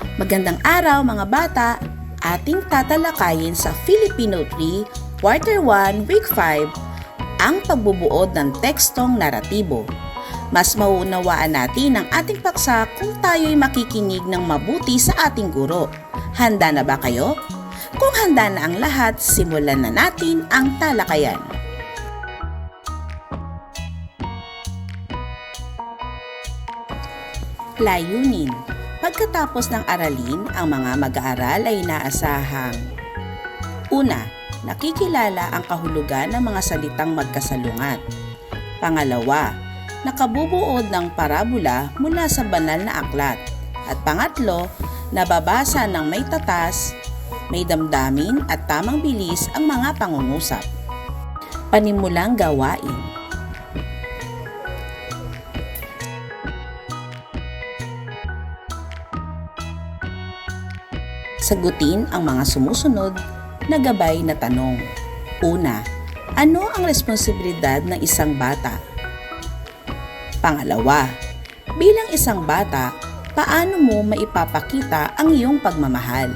Magandang araw mga bata! Ating tatalakayin sa Filipino 3, Quarter 1, Week 5, ang pagbubuod ng tekstong naratibo. Mas mauunawaan natin ang ating paksa kung tayo'y makikinig ng mabuti sa ating guro. Handa na ba kayo? Kung handa na ang lahat, simulan na natin ang talakayan. Layunin Pagkatapos ng aralin, ang mga mag-aaral ay inaasahang Una, nakikilala ang kahulugan ng mga salitang magkasalungat. Pangalawa, nakabubuod ng parabola mula sa banal na aklat. At pangatlo, nababasa ng may tatas, may damdamin at tamang bilis ang mga pangungusap. Panimulang gawain Sagutin ang mga sumusunod na gabay na tanong. Una, ano ang responsibilidad ng isang bata? Pangalawa, bilang isang bata, paano mo maipapakita ang iyong pagmamahal?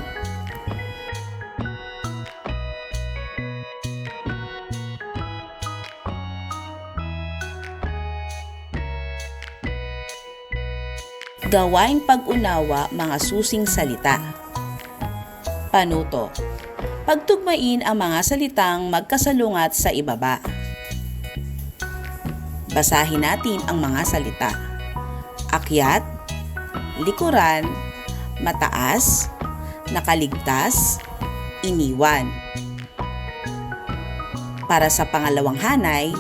Gawaing pag-unawa mga susing salita. Panuto. Pagtugmain ang mga salitang magkasalungat sa ibaba. Basahin natin ang mga salita. Akyat, likuran, mataas, nakaligtas, iniwan. Para sa pangalawang hanay,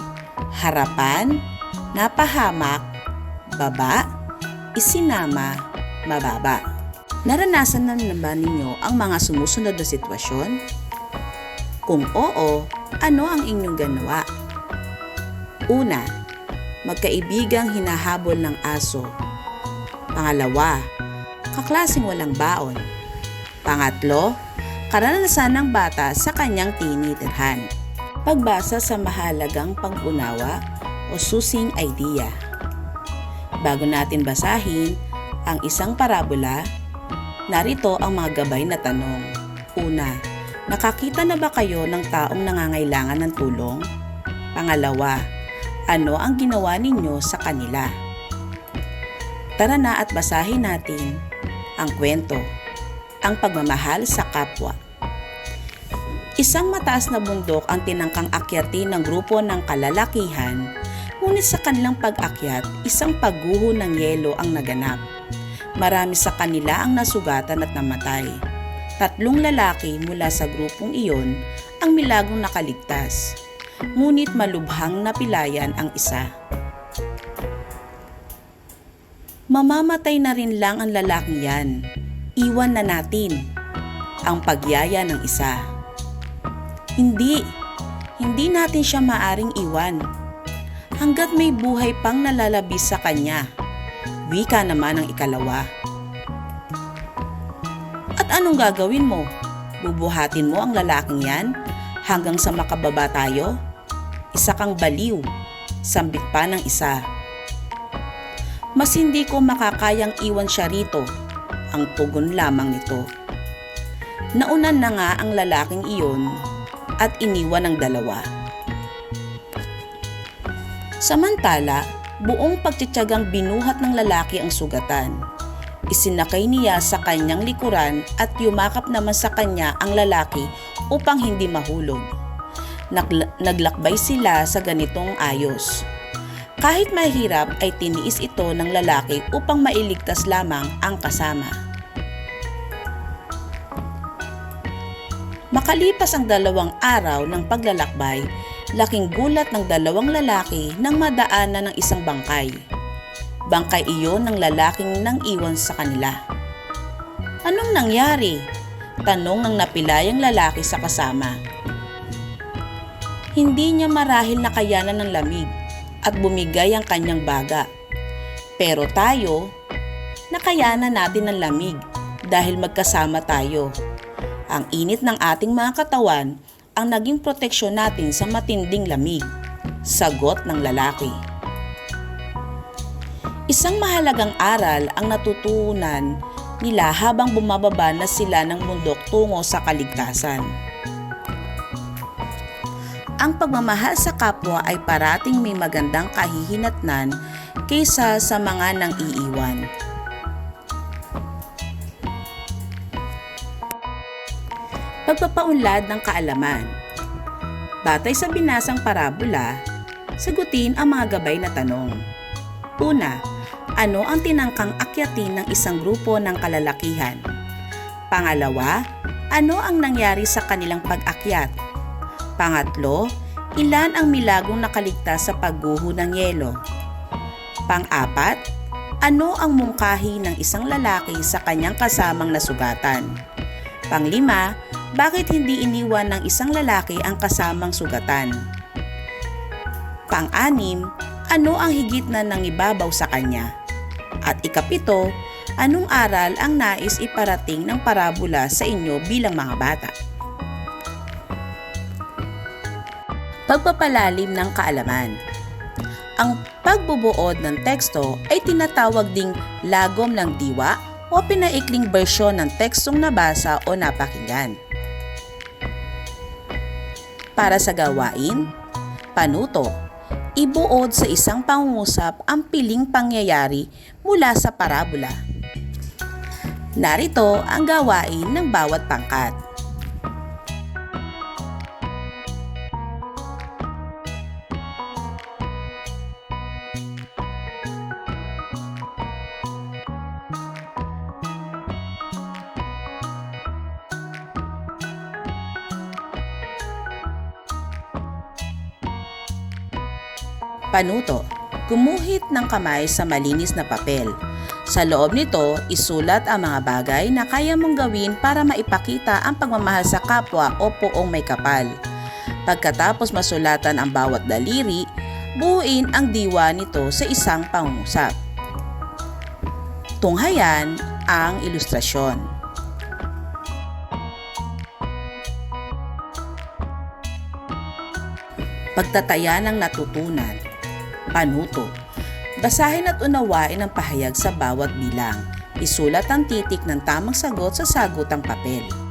harapan, napahamak, baba, isinama, mababa. Naranasan na naman ninyo ang mga sumusunod na sitwasyon? Kung oo, ano ang inyong ganawa? Una, magkaibigang hinahabol ng aso. Pangalawa, kaklasing walang baon. Pangatlo, karanasan ng bata sa kanyang tinitirhan. Pagbasa sa mahalagang pag-unawa o susing idea. Bago natin basahin ang isang parabola, narito ang mga gabay na tanong. Una, nakakita na ba kayo ng taong nangangailangan ng tulong? Pangalawa, ano ang ginawa ninyo sa kanila? Tara na at basahin natin ang kwento, ang pagmamahal sa kapwa. Isang mataas na bundok ang tinangkang akyatin ng grupo ng kalalakihan, ngunit sa kanilang pag-akyat, isang pagguho ng yelo ang naganap. Marami sa kanila ang nasugatan at namatay. Tatlong lalaki mula sa grupong iyon ang milagong nakaligtas, ngunit malubhang napilayan ang isa. Mamamatay na rin lang ang lalaking yan. Iwan na natin ang pagyaya ng isa. Hindi, hindi natin siya maaring iwan. Hanggat may buhay pang nalalabis sa kanya, wika naman ang ikalawa. At anong gagawin mo? Bubuhatin mo ang lalaking yan hanggang sa makababa tayo? Isa kang baliw, sambit pa ng isa. Mas hindi ko makakayang iwan siya rito, ang tugon lamang nito. Naunan na nga ang lalaking iyon at iniwan ang dalawa. Samantala, buong pagtityagang binuhat ng lalaki ang sugatan. Isinakay niya sa kanyang likuran at yumakap naman sa kanya ang lalaki upang hindi mahulog. Nagla- naglakbay sila sa ganitong ayos. Kahit mahirap ay tiniis ito ng lalaki upang mailigtas lamang ang kasama. Makalipas ang dalawang araw ng paglalakbay, laking gulat ng dalawang lalaki nang madaanan ng isang bangkay. Bangkay iyon ng lalaking nang iwan sa kanila. Anong nangyari? Tanong ng napilayang lalaki sa kasama. Hindi niya marahil nakayanan ng lamig at bumigay ang kanyang baga. Pero tayo, nakayanan natin ng lamig dahil magkasama tayo. Ang init ng ating mga katawan ang naging proteksyon natin sa matinding lamig. Sagot ng lalaki. Isang mahalagang aral ang natutunan nila habang bumababa na sila ng bundok tungo sa kaligtasan. Ang pagmamahal sa kapwa ay parating may magandang kahihinatnan kaysa sa mga nang iiwan. Pagpapaunlad ng kaalaman Batay sa binasang parabola, sagutin ang mga gabay na tanong. Una, ano ang tinangkang akyatin ng isang grupo ng kalalakihan? Pangalawa, ano ang nangyari sa kanilang pag-akyat? Pangatlo, ilan ang milagong nakaligtas sa pagguho ng yelo? Pang-apat, ano ang mungkahi ng isang lalaki sa kanyang kasamang nasugatan? Panglima, bakit hindi iniwan ng isang lalaki ang kasamang sugatan? Pang-anim, ano ang higit na nangibabaw sa kanya? At ikapito, anong aral ang nais iparating ng parabola sa inyo bilang mga bata? Pagpapalalim ng kaalaman Ang pagbubuod ng teksto ay tinatawag ding lagom ng diwa o pinaikling bersyon ng tekstong nabasa o napakinggan. Para sa gawain, panuto, ibuod sa isang pangungusap ang piling pangyayari mula sa parabola. Narito ang gawain ng bawat pangkat. Panuto. Gumuhit ng kamay sa malinis na papel. Sa loob nito, isulat ang mga bagay na kaya mong gawin para maipakita ang pagmamahal sa kapwa o poong may kapal. Pagkatapos masulatan ang bawat daliri, buuin ang diwa nito sa isang pangungusap. Tunghayan ang ilustrasyon. Pagtataya ng natutunan panuto. Basahin at unawain ang pahayag sa bawat bilang. Isulat ang titik ng tamang sagot sa sagutang papel.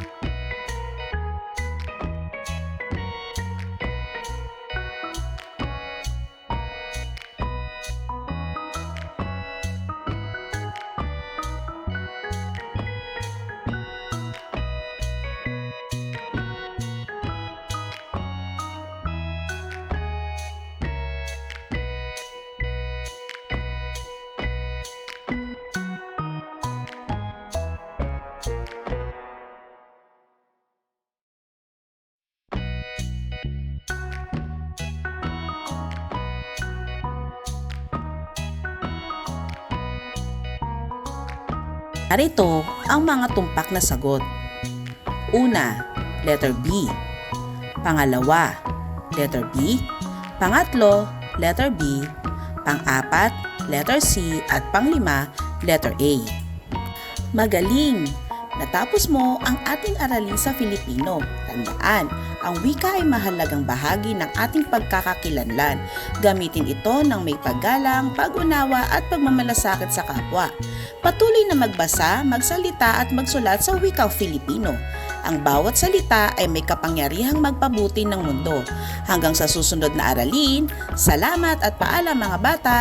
Narito ang mga tumpak na sagot. Una, letter B. Pangalawa, letter B. Pangatlo, letter B. Pang-apat, letter C. At panglima, letter A. Magaling! Natapos mo ang ating aralin sa Filipino. Tandaan, ang wika ay mahalagang bahagi ng ating pagkakakilanlan. Gamitin ito ng may paggalang, pag-unawa at pagmamalasakit sa kapwa. Patuloy na magbasa, magsalita at magsulat sa wikang Filipino. Ang bawat salita ay may kapangyarihang magpabuti ng mundo. Hanggang sa susunod na aralin, salamat at paalam mga bata!